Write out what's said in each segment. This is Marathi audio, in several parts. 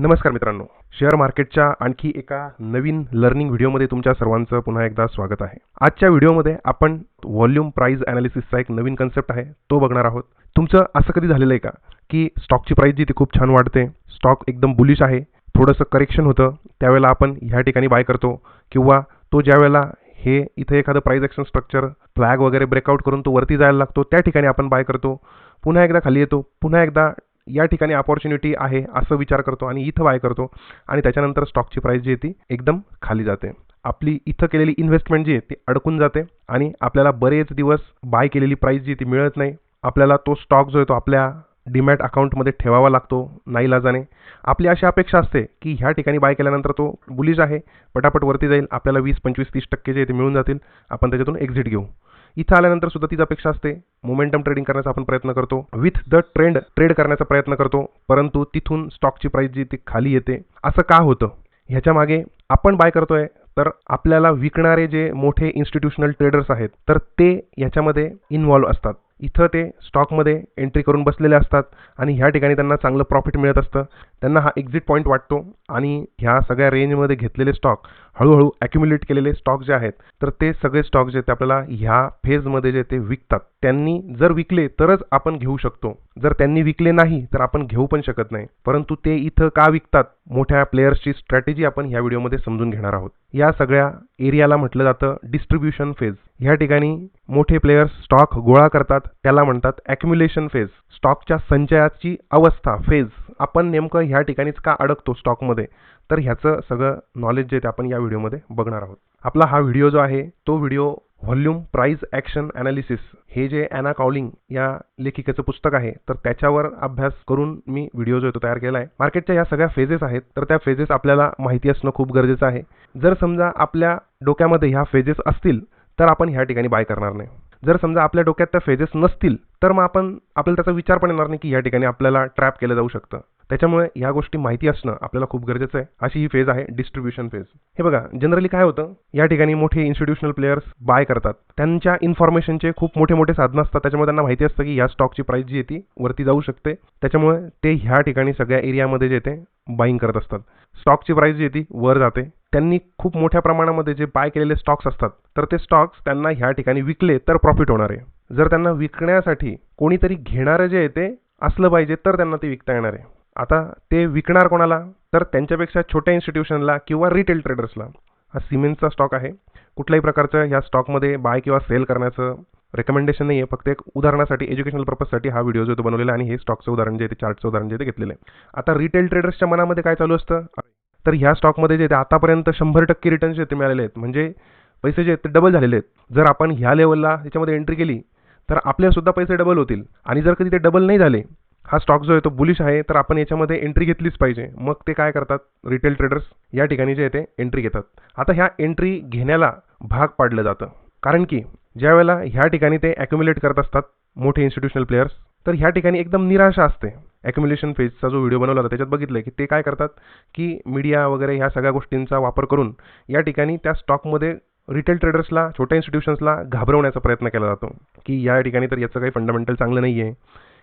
नमस्कार मित्रांनो. शेअर मार्केटच्या आणखी एका नवीन लर्निंग व्हिडिओमध्ये तुमच्या सर्वांचं पुन्हा एकदा स्वागत आहे. आजच्या व्हिडिओमध्ये आपण व्हॉल्यूम प्राईज ॲनालिसिसचा एक नवीन कन्सेप्ट आहे तो बघणार आहोत. तुमचं असं कधी झालेलं आहे का? की स्टॉकची प्राईस जी ती खूप छान वाढते स्टॉक एकदम बुलिश आहे थोडंसं करेक्शन होतं त्यावेळेला आपण ह्या ठिकाणी बाय करतो किंवा तो ज्यावेळेला हे इथं एखादं प्राईज ॲक्शन स्ट्रक्चर फ्लॅग वगैरे ब्रेकआउट करून तो वरती जायला लागतो त्या ठिकाणी आपण बाय करतो पुन्हा एकदा खाली येतो पुन्हा एकदा या ठिकाणी अपॉर्च्युनिटी आहे असं विचार करतो आणि इथं बाय करतो आणि त्याच्यानंतर स्टॉकची प्राईस जी आहे ती एकदम खाली जाते. आपली इथं केलेली इन्व्हेस्टमेंट जी आहे ती अडकून जाते आणि आपल्याला बरेच दिवस बाय केलेली प्राईस जी ती मिळत नाही. आपल्याला तो स्टॉक जो आहे तो आपल्या डीमॅट अकाउंटमध्ये ठेवावा लागतो नाईलाजाने आपली अशी अपेक्षा असते की ह्या ठिकाणी बाय केल्यानंतर तो बुलिश आहे पटापट वरती जाईल आपल्याला वीस पंचवीस तीस टक्के जे ते मिळून जातील. आपण त्याच्यातून एक्झिट घेऊ. इथं आल्यानंतर सुद्धा तीच अपेक्षा असते. मोमेंटम ट्रेडिंग करण्याचा आपण प्रयत्न करतो. विथ द ट्रेंड ट्रेड करण्याचा प्रयत्न करतो. परंतु तिथून स्टॉकची प्राईस जी ती खाली येते. असं का होतं? ह्याच्या मागे आपण बाय करतोय तर आपल्याला विकणारे जे मोठे इन्स्टिट्यूशनल ट्रेडर्स आहेत तर ते ह्याच्यामध्ये इन्व्हॉल्व असतात. इथं ते स्टॉकमध्ये एंट्री करून बसलेले असतात आणि ह्या ठिकाणी त्यांना चांगलं प्रॉफिट मिळत असतं. त्यांना हा एक्झिट पॉईंट वाटतो आणि ह्या सगळ्या रेंजमध्ये घेतलेले स्टॉक हळूहळू ॲक्युम्युलेट केलेले स्टॉक जे आहेत तर ते सगळे स्टॉक जे ते आपल्याला ह्या फेजमध्ये जे ते विकतात. त्यांनी जर विकले तरच आपण घेऊ शकतो. जर त्यांनी विकले नाही तर आपण घेऊ पण शकत नाही. परंतु ते इथं का विकतात? मोठ्या प्लेयर्सची स्ट्रॅटेजी आपण ह्या व्हिडिओमध्ये समजून घेणार आहोत. या सगळ्या एरियाला म्हटलं जातं डिस्ट्रीब्युशन फेज ह्या ठिकाणी मोठे प्लेयर्स स्टॉक गोळा करतात. त्याला म्हणतात ॲक्युम्युलेशन फेज स्टॉकच्या संचयाची अवस्था फेज आपण नेमकं ह्या ठिकाणीच का अडकतो स्टॉकमध्ये तर ह्याचं सगळं नॉलेज जे ते आपण या व्हिडिओमध्ये बघणार आहोत. आपला हा व्हिडिओ जो आहे तो video volume price action analysis हे जे ॲना कॉलिंग या लेखिकेचं पुस्तक आहे तर त्याच्यावर अभ्यास करून मी व्हिडिओ जो येतो तयार केला आहे मार्केटच्या या सगळ्या फेजेस आहेत तर त्या फेजेस आपल्याला माहिती असणं खूप गरजेचं आहे. जर समजा आपल्या डोक्यामध्ये ह्या फेजेस असतील तर आपण ह्या ठिकाणी बाय करणार नाही. जर समजा आपल्या डोक्यात त्या फेजेस नसतील तर मग आपण आपल्याला त्याचा विचार पण येणार नाही की या ठिकाणी आपल्याला ट्रॅप केलं जाऊ शकतं. त्याच्यामुळे या गोष्टी माहिती असणं आपल्याला खूप गरजेचं आहे. अशी ही फेज आहे डिस्ट्रीब्युशन फेज हे बघा जनरली काय होतं? या ठिकाणी मोठे इन्स्टिट्यूशनल प्लेयर्स बाय करतात. त्यांच्या इन्फॉर्मेशनचे खूप मोठे मोठे साधनं असतात. त्याच्यामुळे त्यांना माहिती असतं की या स्टॉकची प्राईस जी आहे ती वरती जाऊ शकते. त्याच्यामुळे ते ह्या ठिकाणी सगळ्या एरियामध्ये जे ते बाईंग करत असतात. स्टॉकची प्राईस जी आहे ती वर जाते. त्यांनी खूप मोठ्या प्रमाणामध्ये जे बाय केलेले स्टॉक्स असतात तर ते स्टॉक्स त्यांना ह्या ठिकाणी विकले तर प्रॉफिट होणार आहे. जर त्यांना विकण्यासाठी कोणीतरी घेणारं जे आहे ते असलं पाहिजे तर त्यांना ते विकता येणार आहे. आता ते विकणार कोणाला? तर त्यांच्यापेक्षा छोट्या इन्स्टिट्यूशनला किंवा रिटेल ट्रेडर्सला हा सिमेंटचा स्टॉक आहे. कुठल्याही प्रकारचं ह्या स्टॉकमध्ये बाय किंवा सेल करण्याचं रेकमेंडेशन नाही आहे फक्त एक उदाहरणासाठी एज्युकेशनल पर्पजसाठी हा व्हिडिओ जो तो बनवलेला आणि हे स्टॉकचं उदाहरण जे ते चार्टचं उदाहरण जे ते घेतलेलं आहे. आता रिटेल ट्रेडर्सच्या मनामध्ये काय चालू असतं? तर ह्या स्टॉकमध्ये जे ते आतापर्यंत शंभर टक्के रिटर्न्स जे ते मिळालेले आहेत. म्हणजे पैसे जे आहेत ते डबल झालेले आहेत. जर आपण ह्या लेवलला याच्यामध्ये एंट्री केली तर आपल्यासुद्धा पैसे डबल होतील. आणि जर कधी ते डबल नाही झाले हा स्टॉक जो आहे तो बुलिश आहे तर आपण याच्यामध्ये एंट्री घेतलीच पाहिजे. मग ते काय करतात? रिटेल ट्रेडर्स या ठिकाणी जे आहे ते एंट्री घेतात. आता ह्या एंट्री घेण्याला भाग पाडलं जातं. कारण की ज्या वेळेला ह्या ठिकाणी ते ॲक्युम्युलेट करत असतात मोठे इन्स्टिट्यूशनल प्लेयर्स तर ह्या ठिकाणी एकदम निराशा असते. ॲक्युम्युलेशन फेजचा जो व्हिडिओ बनवला होता त्याच्यात बघितलं की ते काय करतात? की मीडिया वगैरे ह्या सगळ्या गोष्टींचा वापर करून या ठिकाणी त्या स्टॉकमध्ये रिटेल ट्रेडर्सला छोट्या इन्स्टिट्यूशन्सला घाबरवण्याचा प्रयत्न केला जातो. की या ठिकाणी तर याचं काही फंडामेंटल चांगलं नाही आहे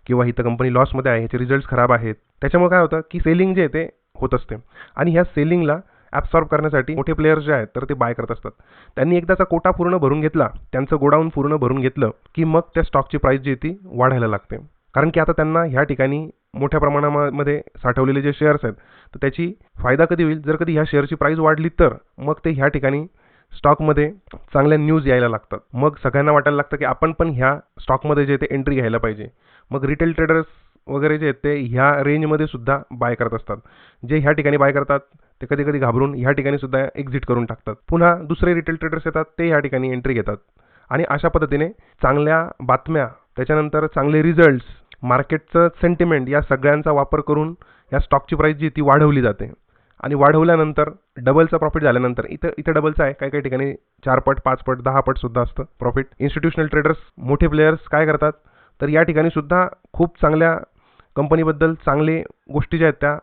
किंवा इथं कंपनी लॉसमध्ये आहे ह्याचे रिझल्ट्स खराब आहेत. त्याच्यामुळे काय होतं? की सेलिंग जे आहे ते होत असते. आणि ह्या सेलिंगला ॲब्सॉर्ब करण्यासाठी मोठे प्लेयर्स जे आहेत तर ते बाय करत असतात. त्यांनी एकदाचा कोटा पूर्ण भरून घेतला त्यांचं गोडाऊन पूर्ण भरून घेतलं की मग त्या स्टॉकची प्राईस जी ती वाढायला लागते. कारण की आता त्यांना ह्या ठिकाणी मोठ्या प्रमाणामध्ये साठवलेले जे शेअर्स आहेत तर त्याची फायदा कधी होईल? जर कधी ह्या शेअरची प्राईस वाढली तर मग ते ह्या ठिकाणी स्टॉकमध्ये चांगल्या न्यूज यायला लागतात. मग सगळ्यांना वाटायला लागतं की आपण पण ह्या स्टॉकमध्ये जे ते एंट्री घ्यायला पाहिजे. मग रिटेल ट्रेडर्स वगैरे जे आहेत ते ह्या रेंजमध्ये सुद्धा बाय करत असतात. जे ह्या ठिकाणी बाय करतात ते कधी कधी घाबरून ह्या ठिकाणी सुद्धा एक्झिट करून टाकतात. पुन्हा दुसरे रिटेल ट्रेडर्स येतात ते ह्या ठिकाणी एंट्री घेतात. आणि अशा पद्धतीने चांगल्या बातम्या त्याच्यानंतर चांगले रिझल्ट्स मार्केटचं सेंटिमेंट या सगळ्यांचा वापर करून या स्टॉकची प्राईस जी ती वाढवली जाते. आणि वाढवल्यानंतर डबलचा प्रॉफिट झाल्यानंतर इथं इथं डबलचा आहे. काही काही ठिकाणी चार पट पाच पट दहा पट सुद्धा असतं प्रॉफिट इन्स्टिट्यूशनल ट्रेडर्स मोठे प्लेयर्स काय करतात? तर या ठिकाणी सुद्धा खूप चांगल्या कंपनीबद्दल चांगले गोष्टी ज्या आहेत त्या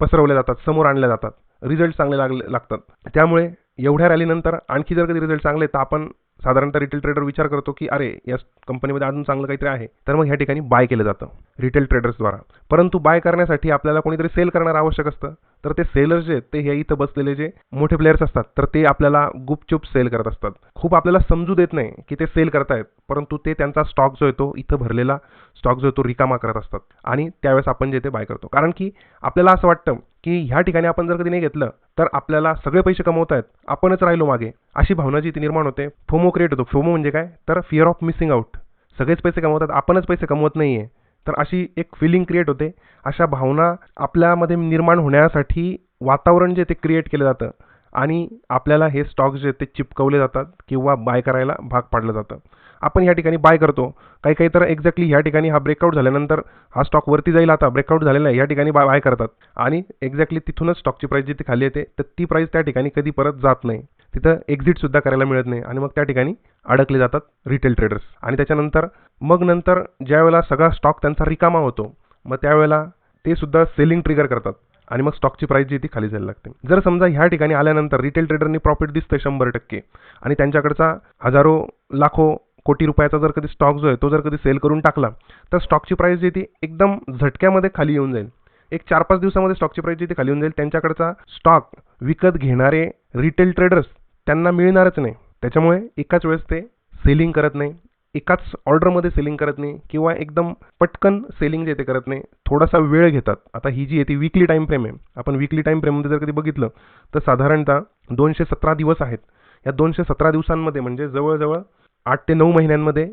पसरवल्या जातात समोर आणल्या जातात. रिझल्ट चांगले लागले लागतात. त्यामुळे एवढ्या रॅलीनंतर आणखी जर कधी रिझल्ट चांगले तर आपण साधारणतः रिटेल ट्रेडर विचार करतो की अरे या कंपनीमध्ये अजून चांगलं काहीतरी आहे. तर मग ह्या ठिकाणी बाय केलं जातं रिटेल ट्रेडर्सद्वारा परंतु बाय करण्यासाठी आपल्याला कोणीतरी सेल करणं आवश्यक असतं. तर ते सेलर्स जे आहेत ते हे इथं बसलेले जे मोठे प्लेयर्स असतात तर ते आपल्याला गुपचूप सेल करत असतात. खूप आपल्याला समजू देत नाही की ते सेल करतायत परंतु ते त्यांचा स्टॉक जो आहे तो इथं भरलेला स्टॉक जो आहे तो रिकामा करत असतात. आणि त्यावेळेस आपण जे ते बाय करतो. कारण की आपल्याला असं वाटतं की ह्या ठिकाणी आपण जर कधी नाही घेतलं तर आपल्याला सगळे पैसे कमवत आहेत आपणच राहिलो मागे. अशी भावना जी ती निर्माण होते फोमो क्रिएट होतो. फोमो म्हणजे काय? तर फिअर ऑफ मिसिंग आउट सगळेच पैसे कमवतात आपणच पैसे कमवत नाही आहे तर अशी एक फिलिंग क्रिएट होते. अशा भावना आपल्यामध्ये निर्माण होण्यासाठी वातावरण जे ते क्रिएट केलं जातं आणि आपल्याला हे स्टॉक्स जे ते चिपकवले जातात किंवा बाय करायला भाग पाडलं जातं. आपण या ठिकाणी बाय करतो. काही काही तर एक्झॅक्टली ह्या ठिकाणी हा ब्रेकआउट झाल्यानंतर हा स्टॉक वरती जाईल आता. ब्रेकआउट झालेला आहे. या ठिकाणी बाय बाय करतात. आणि एक्झॅक्टली तिथूनच स्टॉकची प्राईस जिथे खाली येते तर ती प्राईस त्या ठिकाणी कधी परत जात नाही. तिथं एक्झिटसुद्धा करायला मिळत नाही. आणि मग त्या ठिकाणी अडकले जातात रिटेल ट्रेडर्स आणि त्याच्यानंतर मग नंतर ज्यावेळेला सगळा स्टॉक त्यांचा रिकामा होतो मग त्यावेळेला ते सुद्धा सेलिंग ट्रिगर करतात. आणि मग स्टॉकची प्राईस जी ती खाली जायला लागते. जर समजा ह्या ठिकाणी आल्यानंतर रिटेल ट्रेडरनी प्रॉफिट दिसतंय शंभर टक्के. आणि त्यांच्याकडचा हजारो लाखो कोटी रुपयाचा जर कधी स्टॉक जो आहे तो जर कधी सेल करून टाकला तर स्टॉकची प्राईस जी ती एकदम झटक्यामध्ये खाली येऊन जाईल. एक चार पाच दिवसामध्ये स्टॉकची प्राईस जी ती खाली येऊन जाईल. त्यांच्याकडचा स्टॉक विकत घेणारे रिटेल ट्रेडर्स त्यांना मिळणारच नाही. त्याच्यामुळे एकाच वेळेस ते सेलिंग करत नाही. एकाच ऑर्डरमध्ये सेलिंग करत नाही किंवा एकदम पटकन सेलिंग जे ते करत नाही. थोडासा वेळ घेतात. आता ही जी आहे ती वीकली टाईम फ्रेम आहे. आपण वीकली टाईम फ्रेममध्ये जर कधी बघितलं तर साधारणतः दोनशे सतरा दिवस आहेत. या दोनशे सतरा दिवसांमध्ये म्हणजे जवळजवळ आठ ते नऊ महिन्यांमध्ये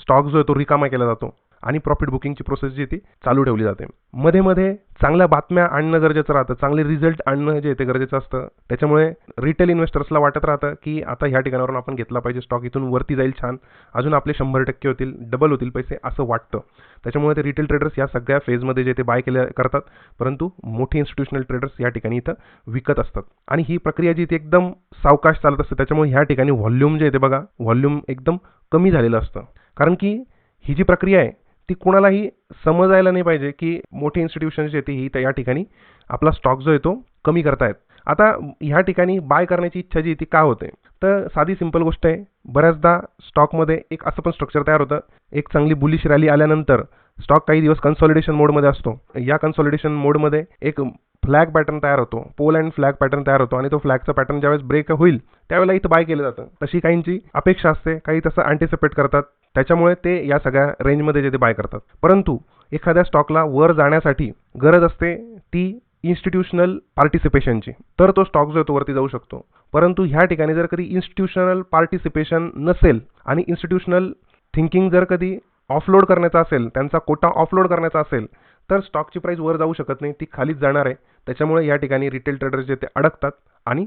स्टॉक जो आहे तो रिकामा केला जातो. आणि प्रॉफिट बुकिंगची प्रोसेस जी ती चालू ठेवली जाते. मध्ये मध्ये चांगल्या बातम्या आणणं गरजेचं राहतं चांगले रिझल्ट आणणं जे ते गरजेचं असतं. त्याच्यामुळे रिटेल इन्व्हेस्टर्सला वाटत राहतं की आता ह्या ठिकाणावरून आपण घेतला पाहिजे स्टॉक इथून वरती जाईल छान. अजून आपले शंभर टक्के होतील डबल होतील पैसे असं वाटतं. त्याच्यामुळे ते रिटेल ट्रेडर्स या सगळ्या फेजमध्ये जे ते बाय केले करतात. परंतु मोठे इन्स्टिट्यूशनल ट्रेडर्स या ठिकाणी इथं विकत असतात. आणि ही प्रक्रिया जी ती एकदम सावकाश चालत असते त्याच्यामुळे ह्या ठिकाणी व्हॉल्यूम जे ते बघा व्हॉल्यूम एकदम कमी झालेलं असतं. कारण की ही जी प्रक्रिया आहे ती कुणालाही समजायला नाही पाहिजे की मोठी इन्स्टिट्यूशन जे ती ही या ठिकाणी आपला स्टॉक जो आहे तो कमी करतायत. आता ह्या ठिकाणी बाय करण्याची इच्छा जी ती का होते? तर साधी सिंपल गोष्ट आहे. बऱ्याचदा स्टॉकमध्ये एक असं पण स्ट्रक्चर तयार होतं. एक चांगली बुलिश रॅली आल्यानंतर स्टॉक काही दिवस कन्सॉलिडेशन मोडमध्ये असतो. या कन्सॉलिडेशन मोडमध्ये एक फ्लॅग पॅटर्न तयार होतो. पोल अँड फ्लॅग पॅटर्न तयार होतो. आणि तो फ्लॅगचा पॅटर्न ज्यावेळेस ब्रेक होईल त्यावेळेला इथं बाय केलं जातं. तशी काहींची अपेक्षा असते. काही तसं अँटिसिपेट करतात. त्याच्यामुळे ते या सगळ्या रेंजमध्ये जे ते बाय करतात. परंतु एखाद्या स्टॉकला वर जाण्यासाठी गरज असते ती इन्स्टिट्यूशनल पार्टिसिपेशनची तर तो स्टॉक जो आहे तो वरती जाऊ शकतो. परंतु ह्या ठिकाणी जर कधी इन्स्टिट्यूशनल पार्टिसिपेशन नसेल आणि इन्स्टिट्यूशनल थिंकिंग जर कधी ऑफलोड करण्याचा असेल त्यांचा कोटा ऑफलोड करण्याचा असेल तर स्टॉकची प्राईस वर जाऊ शकत नाही. ती खालीच जाणार आहे. त्याच्यामुळे या ठिकाणी रिटेल ट्रेडर्स जे ते अडकतात आणि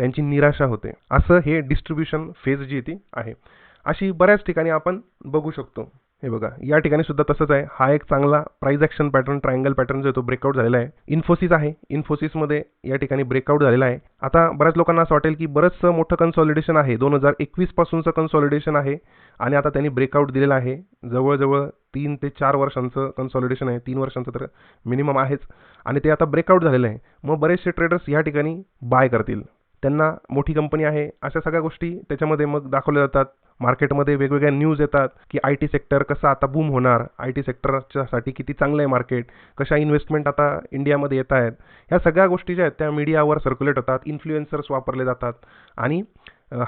त्यांची निराशा होते. असं हे डिस्ट्रीब्युशन फेज जी ती आहे. अशी बऱ्याच ठिकाणी आपण बघू शकतो. हे बघा या ठिकाणी सुद्धा तसंच आहे. हा एक चांगला price action pattern triangle pattern जो आहे तो ब्रेकआउट झालेला आहे. इन्फोसिस आहे. इन्फोसिसमध्ये या ठिकाणी ब्रेकआउट झालेला आहे. आता बऱ्याच लोकांना असं वाटेल की बरंचसं मोठं कन्सॉलिडेशन आहे. दोन हजार एकवीसपासूनचं कन्सॉलिडेशन आहे. आणि आता त्यांनी ब्रेकआउट दिलेलं आहे. जवळजवळ तीन ते चार वर्षांचं कन्सॉलिडेशन आहे. तीन वर्षांचं तर मिनिमम आहेच. आणि ते आता ब्रेकआउट झालेलं आहे. मग बरेचसे ट्रेडर्स या ठिकाणी बाय करतील. त्यांना मोठी कंपनी आहे. अशा सगळ्या गोष्टी त्याच्यामध्ये मग दाखवल्या जातात. मार्केटमध्ये वेगवेगळ्या न्यूज येतात की आय टी सेक्टर कसं आता बूम होणार? आय टी सेक्टरच्यासाठी किती चांगलं आहे मार्केट कशा इन्व्हेस्टमेंट आता इंडियामध्ये येत आहेत? ह्या सगळ्या गोष्टी ज्या आहेत त्या मीडियावर सर्क्युलेट होतात इन्फ्लुएन्सर्स वापरले जातात आणि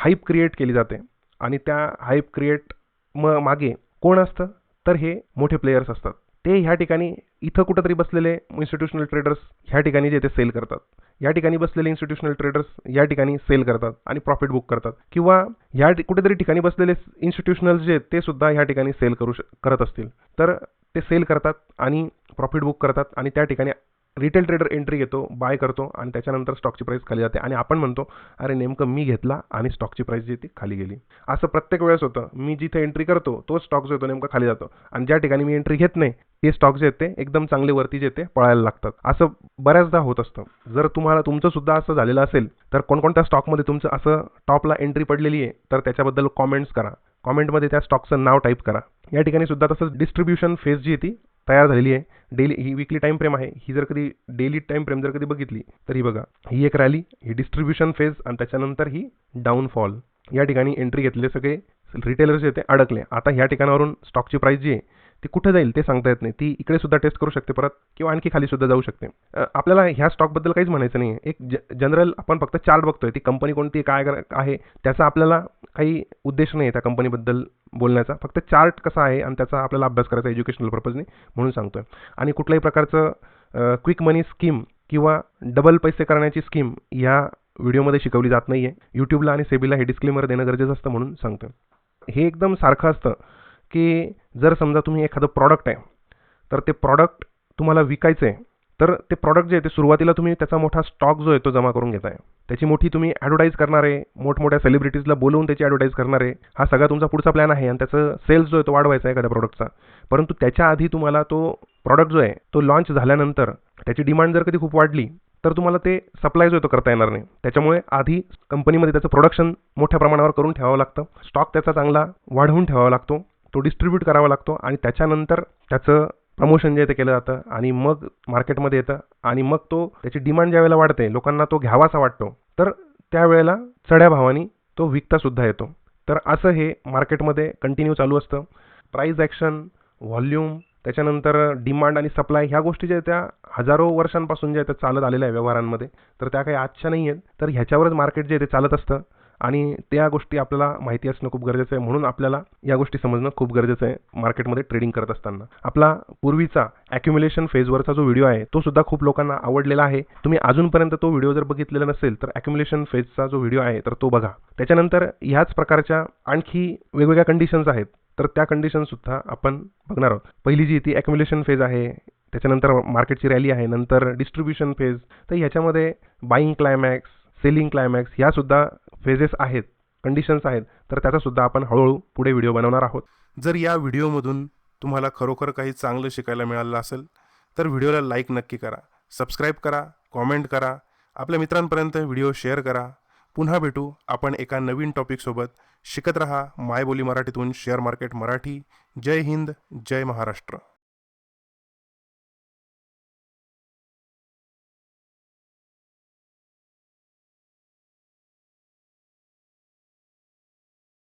हाईप क्रिएट केली जाते. आणि त्या हाईप क्रिएट म मागे कोण असतं? तर हे मोठे प्लेयर्स असतात. ते ह्या ठिकाणी इथं कुठंतरी बसलेले इन्स्टिट्यूशनल ट्रेडर्स ह्या ठिकाणी जे ते सेल करतात. या ठिकाणी बसलेले इन्स्टिट्यूशनल ट्रेडर्स या ठिकाणी सेल करतात आणि प्रॉफिट बुक करतात. किंवा ह्या कुठेतरी ठिकाणी बसलेले इन्स्टिट्यूशनल जे ते सुद्धा ह्या ठिकाणी सेल करू करत असतील. तर ते सेल करतात आणि प्रॉफिट बुक करतात आणि त्या ठिकाणी रिटेल ट्रेडर एंट्री घेतो बाय करतो आणि त्याच्यानंतर स्टॉकची प्राईस खाली जाते. आणि आपण म्हणतो अरे नेमकं मी घेतला आणि स्टॉकची प्राईस जी ती खाली गेली. असं प्रत्येक वेळेस होतं. मी जिथे एंट्री करतो तो स्टॉक जो येतो नेमका खाली जातो. आणि ज्या ठिकाणी मी एंट्री घेत नाही ते स्टॉक जे येते एकदम चांगले वरती जे येते पळायला लागतात. असं बऱ्याचदा होत असतं. जर तुम्हाला तुमचं सुद्धा असं झालेलं असेल तर कोणकोणत्या स्टॉकमध्ये तुमचं असं टॉपला एंट्री पडलेली आहे तर त्याच्याबद्दल कॉमेंट्स करा. कॉमेंटमध्ये त्या स्टॉकचं नाव टाईप करा. या ठिकाणी सुद्धा तसंच डिस्ट्रीब्युशन फेज जी ती तयार झालेली आहे. डेली ही वीकली टाईम फ्रेम आहे. ही जर कधी डेली टाईम फ्रेम जर कधी बघितली तर ही बघा. ही एक रॅली ही डिस्ट्रीब्युशन फेज आणि त्याच्यानंतर ही डाऊनफॉल या ठिकाणी एंट्री घेतलेले सगळे रिटेलर्स जे ते अडकले. आता ह्या ठिकाणावरून स्टॉकची प्राईस जी आहे ती कुठे जाईल ते सांगता येत नाही. ती इकडे सुद्धा टेस्ट करू शकते परत किंवा आणखी खाली सुद्धा जाऊ शकते. आपल्याला ह्या स्टॉकबद्दल काहीच म्हणायचं नाही एक ज जनरल आपण फक्त चार्ट बघतोय. ती कंपनी कोणती काय कर- आहे त्याचा आपल्याला काही उद्देश नाही आहे त्या कंपनीबद्दल बोलण्याचा. फक्त चार्ट कसा आहे आणि त्याचा आपल्याला अभ्यास करायचा एज्युकेशनल पर्पजने म्हणून सांगतोय. आणि कुठल्याही प्रकारचं क्विक मनी स्कीम किंवा डबल पैसे करण्याची स्कीम या व्हिडिओमध्ये शिकवली जात नाही आहे यूट्यूबला आणि सेबीला हे डिस्क्लेमर देणं गरजेचं असतं म्हणून सांगतो हे एकदम सारखं असतं की जर समजा तुम्ही एखादं प्रॉडक्ट आहे तर ते प्रॉडक्ट तुम्हाला विकायचं आहे तर ते प्रॉडक्ट जे आहे ते सुरुवातीला तुम्ही त्याचा मोठा स्टॉक जो आहे तो जमा करून घेताय. त्याची मोठी तुम्ही ॲडव्हर्टाईज करणार आहे. मोठमोठ्या सेलिब्रिटीजला बोलवून त्याची ॲडव्हर्टाईज करणार आहे. हा सगळा तुमचा पुढचा प्लॅन आहे आणि त्याचं सेल्स जो आहे तो वाढवायचा आहे एखाद्या प्रॉडक्टचा परंतु त्याच्या आधी तुम्हाला तो प्रॉडक्ट जो आहे तो लॉन्च झाल्यानंतर त्याची डिमांड जर कधी खूप वाढली तर तुम्हाला ते सप्लाय जो आहे तो करता येणार नाही. त्याच्यामुळे आधी कंपनीमध्ये त्याचं प्रोडक्शन मोठ्या प्रमाणावर करून ठेवावं लागतं. स्टॉक त्याचा चांगला वाढवून ठेवावा लागतो. तो डिस्ट्रीब्यूट करावा लागतो आणि त्याच्यानंतर त्याचं प्रमोशन जे आहे ते केलं जातं आणि मग मार्केटमध्ये येतं आणि मग तो त्याची डिमांड ज्या वेळेला वाढते लोकांना तो घ्यावासा वाटतो तर त्यावेळेला चढ्या भावानी तो विकतासुद्धा येतो. तर असं हे मार्केटमध्ये कंटिन्यू चालू असतं. प्राईज ॲक्शन व्हॉल्यूम त्याच्यानंतर डिमांड आणि सप्लाय ह्या गोष्टी ज्या त्या हजारो वर्षांपासून ज्या त्या चालत आलेल्या आहे व्यवहारांमध्ये. तर त्या काही आजच्या नाही आहेत. तर ह्याच्यावरच मार्केट जे आहे ते चालत असतं. आणि त्या गोष्टी आपल्याला माहिती असणं खूप गरजेचं आहे. म्हणून आपल्याला या गोष्टी समजणं खूप गरजेचं आहे मार्केटमध्ये ट्रेडिंग करत असताना. आपला पूर्वीचा ॲक्युम्युलेशन फेजवरचा जो व्हिडिओ आहे तो सुद्धा खूप लोकांना आवडलेला आहे. तुम्ही अजूनपर्यंत तो व्हिडिओ जर बघितलेला नसेल तर ॲक्युम्युलेशन फेजचा जो व्हिडिओ आहे तर तो बघा. त्याच्यानंतर ह्याच प्रकारच्या आणखी वेगवेगळ्या कंडिशन्स आहेत तर त्या कंडिशनसुद्धा आपण बघणार आहोत. पहिली जी ती ॲक्युम्युलेशन फेज आहे त्याच्यानंतर मार्केटची रॅली आहे नंतर डिस्ट्रीब्युशन फेज तर ह्याच्यामध्ये बाईंग क्लायमॅक्स सेलिंग क्लायमॅक्स ह्यासुद्धा फेजेस आहेत कंडिशन्स आहेत तर त्याचासुद्धा आपण हळूहळू पुढे व्हिडिओ बनवणार आहोत. जर या व्हिडिओमधून तुम्हाला खरोखर काही चांगलं शिकायला मिळालं असेल तर व्हिडिओला लाईक नक्की करा सबस्क्राईब करा कॉमेंट करा आपल्या मित्रांपर्यंत व्हिडिओ शेअर करा. पुन्हा भेटू आपण एका नवीन टॉपिकसोबत शिकत रहा मायबोली मराठीतून शेअर मार्केट मराठी. जय हिंद जय महाराष्ट्र.